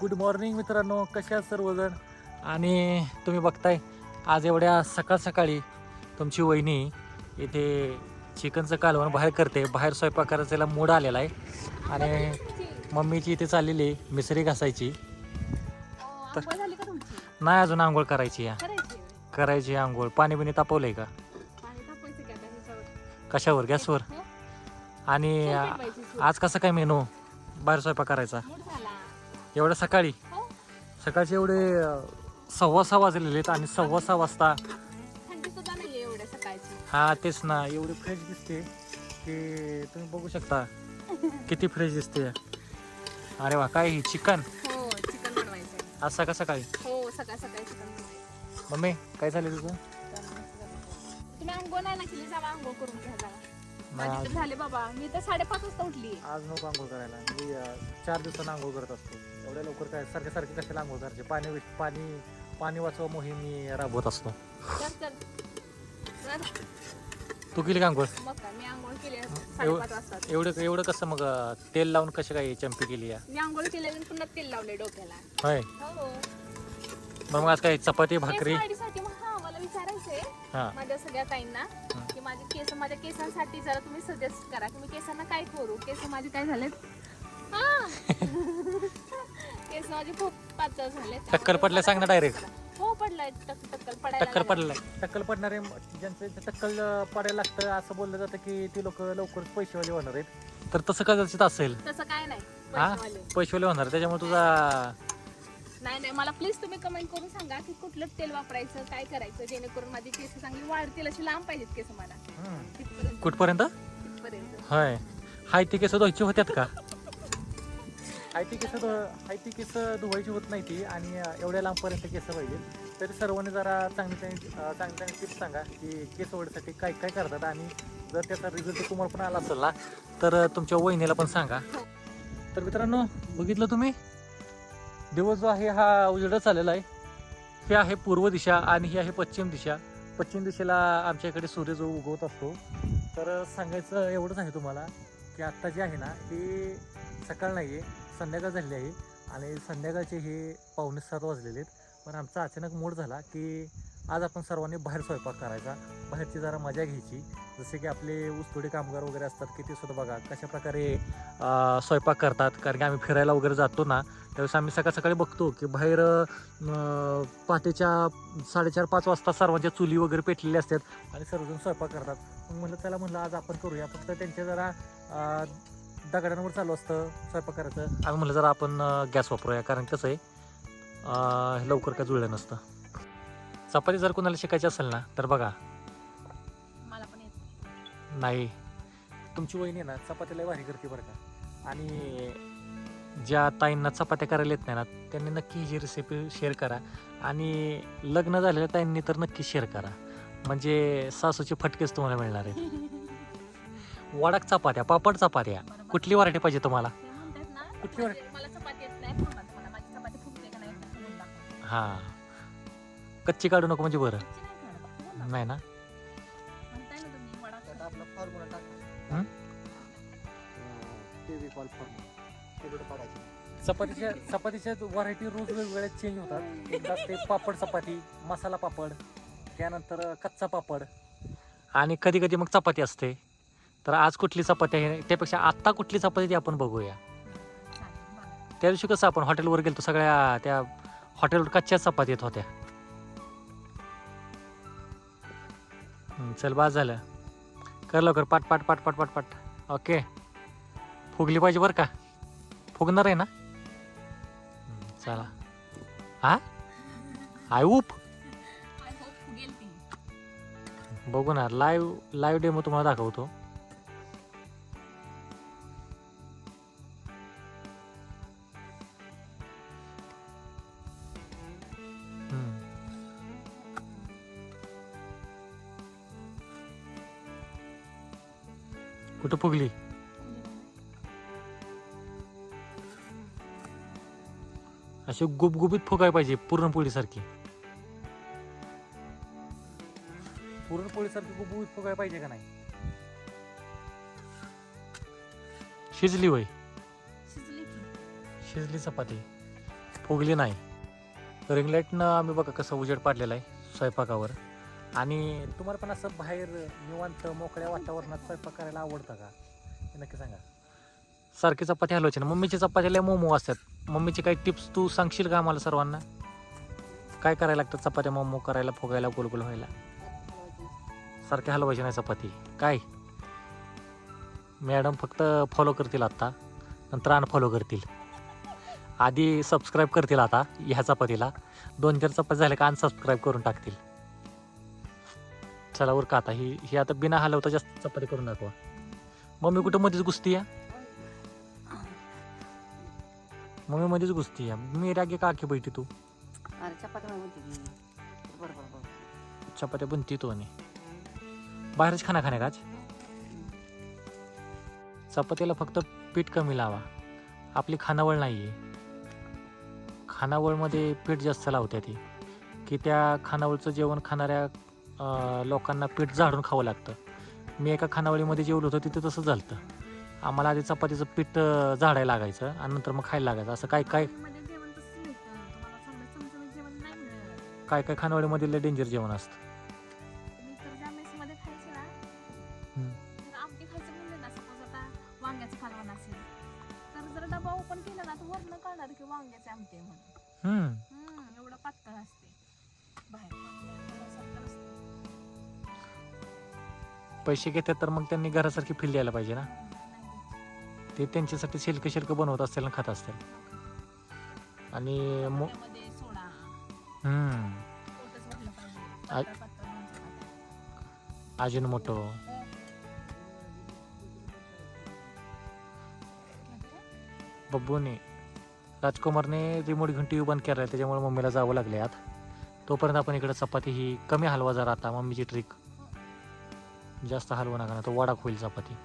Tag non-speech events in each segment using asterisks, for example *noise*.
Good morning मित्रांनो कसे आहात सर्वजण? आणि तुम्ही बघताय आज एवढ्या सकाळ सकाळी तुमची वहिनी इथे चिकनचं कालवण बाहेर करते. बाहेर स्वयंपाक करायला मूड आलेला आहे. आणि मम्मीची इथे चाललेली आहे मिसरी घासायची. तर- नाही अजून आंघोळ करायची या करायची आंघोळ. पाणी बिणी तापवलंय का? पाणी तापवायचं की? कशावर? गॅसवर? हो? आणि. आज कसं काय मेनू? बाहेर स्वयंपाक करायचा. एवढं सकाळी. हो. सकाळचे एवढे सव्वा सहा वाजलेले आहेत आणि सव्वा सहा वाजता हा तेच ना. एवढी फ्रेश दिसते की तुम्ही बघू शकता किती फ्रेश दिसते. अरे वा काय ही चिकन? हो आज सकाळ सकाळी? हो मम्मी काय झालं तुझं? माझी तर झाले बाबा. मी तर साडेपाच वाजता उठली. आज नको आंघोळ करायला. मी अं, चार दिवसांना आंघोळ करत असतो. एवढ्या लवकर काय सारखे सारखे कशाला आंघोळ करायचे? पाणी पाणी पाणी वाचवा मोहीम मी राबवत असतो. तू केली का आंघोळ? मग काय मी आंघोळ केली साडेपाच वाजता. एवढं एवढं कसं मग अं, तेल लावून कशी काय चंपी केली या? मी आंघोळ पुन्हा तेल लावले डोक्याला. होय. हो. मग आज काय चपाती भाकरी? मग हा मला विचारायचंय हा. माझ्या सगळ्या ताईंना. माझे केस माझ्या केसांसाठी जरा तुम्ही सजेस्ट करा. की मी केसांना काय करू? केस माझे काय झालेत? हा. *laughs* केस माझे खूप पातळ झाले टक्कल पडलं सांग ना direct. हो पडलाय. टक- टक्कल पडायला टक्कल लागलाय. पडलाय. टक्कल पडणारे ज्यांचं इथं टक्कल पडायला लागतं असं बोललं जातं की ती लोक लवकरच पैसेवाले होणार आहेत. तर तसं कदाचित असेल. तसं काय नाही. हा? पैसेवाले. पैसेवाले होणार. त्याच्यामुळे तुझा नाही नाही मला प्लीज तुम्ही कमेंट करून सांगा की कुठलं तेल वापरायचं काय करायचं जेणेकरून माझी केस चांगली वाढतील अशी लांब पाहिजेत केस मला. तिथपर्यंत. कुठपर्यंत? तिथपर्यंत. होय. हाय ती केस धुवायची होत्यात का? हाय ती केस हाय ती केस धुवायची होत नाही ती आणि अं, एवढ्या लांबपर्यंत केस पाहिजे तरी सर्वांनी जरा चांगली चांगली अं, चांगली चांगली टिप्स सांगा की केस वाढीसाठी काय काय करतात आणि जर त्याचा रिझल्ट तुम्हाला पण आला असेल ना तर अं, तुमच्या वहिनीला पण सांगा. तर मित्रांनो बघितलं तुम्ही? दिवस जो आहे हा उजेडच आलेला आहे. हे आहे पूर्व दिशा आणि ही आहे पश्चिम दिशा. पश्चिम दिशेला आमच्या इकडे सूर्य जो उगवत असतो. तर सांगायचं एवढंच आहे तुम्हाला की आत्ता जे आहे ना ते सकाळ नाही आहे संध्याकाळ झालेली आहे आणि संध्याकाळचे हे पावणे सात वाजलेले आहेत. पण आमचा अचानक मूड झाला की आज आपण सर्वांनी बाहेर स्वयंपाक करायचा. बाहेरची जरा मजा घ्यायची. जसे की आपले ऊसतोडी कामगार वगैरे असतात की ते सुद्धा बघा कशा प्रकारे स्वयंपाक करतात. कारण की आम्ही फिरायला वगैरे जातो ना त्यावेळेस आम्ही सकाळ सकाळी बघतो की बाहेर पहाटेच्या साडेचार पाच वाजता सर्वांच्या चुली वगैरे पेटलेल्या असतात आणि सर्वजण स्वयंपाक करतात. मग म्हणलं त्याला म्हणलं आज आपण करूया. फक्त त्यांच्या जरा दगडांवर चालू असतं स्वयंपाक करायचं. आम्ही म्हणलं जरा आपण गॅस वापरूया. कारण कसं आहे लवकर काय जुळलं नसतं. चपाती जर कोणाला शिकायची असेल ना तर बघा नाही. तुमची वहिनी आहे ना चपात्या लय भारी करते बरं का. आणि ज्या ताईंना चपात्या करायला येत नाही ना त्यांनी नक्की ही रेसिपी शेअर करा. आणि लग्न झालेल्या ताईंनी तर नक्की शेअर करा. म्हणजे सासूची फटकेच तुम्हाला मिळणार आहे *laughs* वडक चपात्या पापड चपात्या. कुठली व्हरायटी पाहिजे तुम्हाला? कुठली चपाती- मला चपाती येत नाही पण मला माझी चपाती फुगते का नाही? एकदा खाऊन दाखवा. हां. कच्ची काढू नको म्हणजे बरं. नाही ना? फॉर्म्युला टाका. हं? टी व्ही कॉल फॉर्म्युला तिकडे पडायची? चपातीच्या चपातीच्या व्हरायटी रोज वेगवेगळ्या चेंज होतात. एकदा ते पापड चपाती मसाला पापड त्यानंतर कच्चा पापड. आणि कधी कधी मग चपाती असते. तर आज कुठली चपाती आहे? त्यापेक्षा आत्ता कुठली चपाती ती आपण बघूया. त्या दिवशी कसं आपण हॉटेलवर गेलो सगळ्या त्या हॉटेलवर कच्च्या चपाती येत होत्या. चल बाज झालं. कर लवकर पाट पाट पाट पाट पाट पाट. ओके. फुगली पाहिजे बरं का? फुगणार आहे ना? चला. हा आय उप. बघू ना लाईव्ह लाईव्ह डेमो तुम्हाला दाखवतो. कुठं फुगली अशी गुबगुबीत फुगाय पाहिजे पुरणपोळीसारखी पुरणपोळीसारखी गुबगुबीत फुगाय पाहिजे का नाही? शिजली वय शिजली चपाती. फुगली नाही. रिंग लाईटनं आम्ही बघा कसं उजेड पाडलेला आहे स्वयंपाकावर. आणि तुम्हाला पण असं बाहेर निवांत मोकळ्या वातावरणात स्वयंपाक करायला आवडतं का? हे नक्की सांगा. सारखी चपाती हलवायची ना मम्मीची चपाती लय मोमो असतात. मम्मीची काही टिप्स तू सांगशील का आम्हाला सर्वांना? काय करायला लागतं चपात्या मोमो करायला फुगायला गुलगुल व्हायला? सारखे हलवायची नाही चपाती. काय? मॅडम फक्त फॉलो करतील आत्ता नंतर अनफॉलो करतील. आधी सबस्क्राईब करतील आता ह्या चपातीला. दोन चार चपाती झाल्या का अनसबस्क्राईब करून टाकतील. चला वर का आता. ही ही आता बिना हलवता जास्त चपाती करून दाखवा मम्मी कुठं मध्येच गुसती या? मम्मी मध्येच गुसती या. मी रागे का आखी बैठी तू. अरे चपाती म्हणते की बरं बरं बरं. चपात्या बनती तो आणि. बाहेरच खाना खाणे काच चपातीला फक्त पीठ कमी लावा. आपली खानावळ नाही आहे खानावळमध्ये पीठ जास्त लावते ती. की त्या खानावळचं जेवण खाणाऱ्या लोकांना पीठ झाडून खावं लागतं. मी एका खानावळीमध्ये जेवलो होतो तिथे तसं झालं आम्हाला आधी चपातीचं पीठ झाडायला लागायचं आणि नंतर मग खायला लागायचं. असं काय काय काय काय खानावळीमध्ये लय डेंजर जेवण असतं. वांग्याचं आमटे म्हणून. हम्म, एवढं पातळ असते. बाहेर. पैसे घेतात तर मग त्यांनी घरासारखी फील द्यायला पाहिजे ना. ते त्यांच्यासाठी शिल्क शिल्क बनवत असतील आणि खात असतील. आणि. अजिन मोठो. बब्बूने राजकुमारने रिमोट घेऊन टी व्ही बंद केला त्याच्यामुळे मम्मीला जावं लागले आत. तोपर्यंत आपण इकडे चपाती ही कमी हलवा जरा आता मम्मीची ट्रिक जास्त हलवू नका ना तो वडाक होईल चपाती.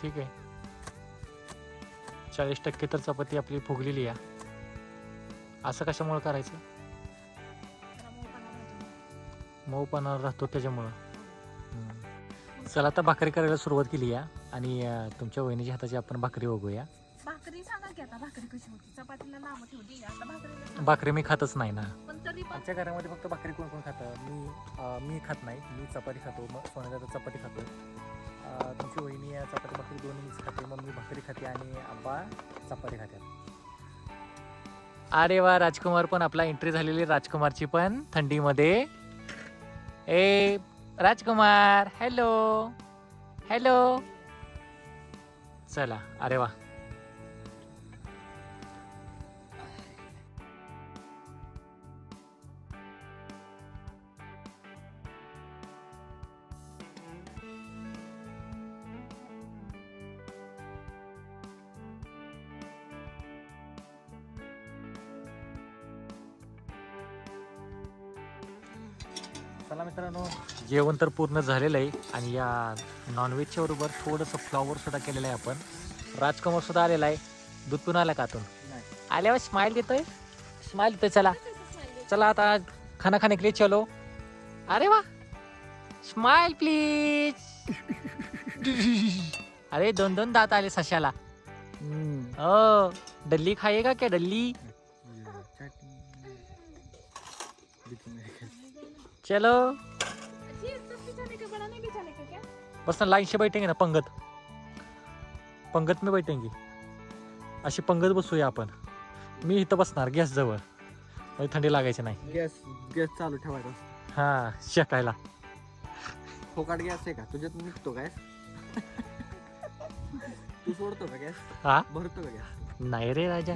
ठीक आहे. चाळीस टक्के तर चपाती आपली फुगलेली आहे असं कशामुळं करायचं? मऊपणा राहतो. त्याच्यामुळं. चला आता भाकरी करायला सुरुवात केली आहे आणि तुमच्या वहिनीच्या हाताची आपण भाकरी बघूया भाकरी मी खातच नाही ना. आमच्या घरामध्ये फक्त भाकरी कोण कोण खातं? मी मी खात नाही. मी चपाती खातो. मग सोन्याचा चपाती खातो चपाती भाकरी दोन्ही मिक्स खाते मम्मी भाकरी खाते आणि आब्बा चपाती खात्यात अरे वा राजकुमार पण आपला एंट्री झालेली राजकुमारची पण थंडीमध्ये. ए राजकुमार हॅलो हॅलो चला अरे वा. चला मित्रांनो जेवण तर पूर्ण झालेलं आहे आणि या नॉनव्हेजच्या बरोबर थोडंसं फ्लॉवर सुद्धा केलेलं आहे आपण. राजकुमार सुद्धा आलेला आहे. पिऊन आला का आतून. आल्यावर स्माइल देतोय? स्माइल देतोय चला. चला आता खाना खाने के लिए चलो अरे वा! स्माइल प्लीज अरे दोन दोन दात आले सशाला ओ डल्ली खाएगा क्या डल्ली? चलो. बस ना लाईन से बैठेंगे ना पंगत. पंगत में बैठेंगे. अशी पंगत बसूया आपण. मी इथं बसणार गॅस जवळ. म्हणजे थंडी लागायची नाही. गॅस गॅस चालू ठेवायचा हा शेकायला. फोकाट गॅस आहे का? तुझ्यात निघतो गॅस तू सोडतो का गॅस हा? भरतो का गॅस नाही रे राजा.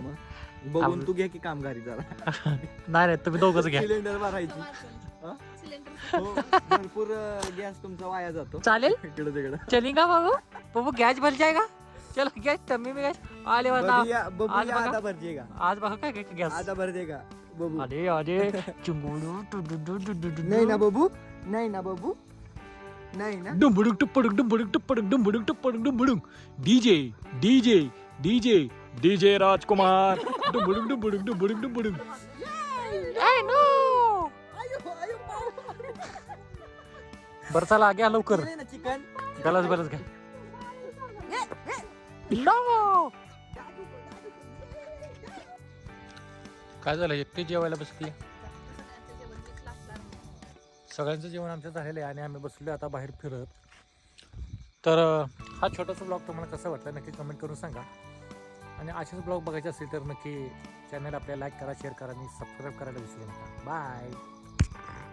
बघून तू घे की कामगारी जरा. *laughs* नाही नाही तुम्ही दोघंच घ्या. सिलेंडर भरायची. हा? भरपूर गॅस तुमचा वाया जातो. चालेल? इकडे तिकडे. चलेगा बाबू? बाबू गॅस भर जाएगा चलो गॅस तम्मी मी गॅस आले आज बघा. आज बघा काय गॅस. बबू अरे अरे चिंगुडू. नाही ना बबू नाही ना बबू नाही ना. डुंबुडुक टुप्पडुक डुंबुडुक टुप्पडुक डुंबुडुक टुप्पडुक डुंबुडुक DJ DJ DJ DJ Rajkumar. डुंबुडुक डुंबुडुक डुंबुडुक डुंबुडुक बरं चला घ्या लवकर. चिकन? गलास बलास घ्या. काय झालं? एकटे जेवायला बसली? सगळ्यांचं जेवण आमचं झालेलं आहे आणि आम्ही बसलो आता बाहेर फिरत. तर हा छोटासा ब्लॉग तुम्हाला कसा वाटला नक्की कमेंट करून सांगा. आणि असेच ब्लॉग बघायचे असेल तर नक्की चॅनल आपल्याला लाईक करा शेअर करा आणि सबस्क्राईब करायला विसरू नका. बाय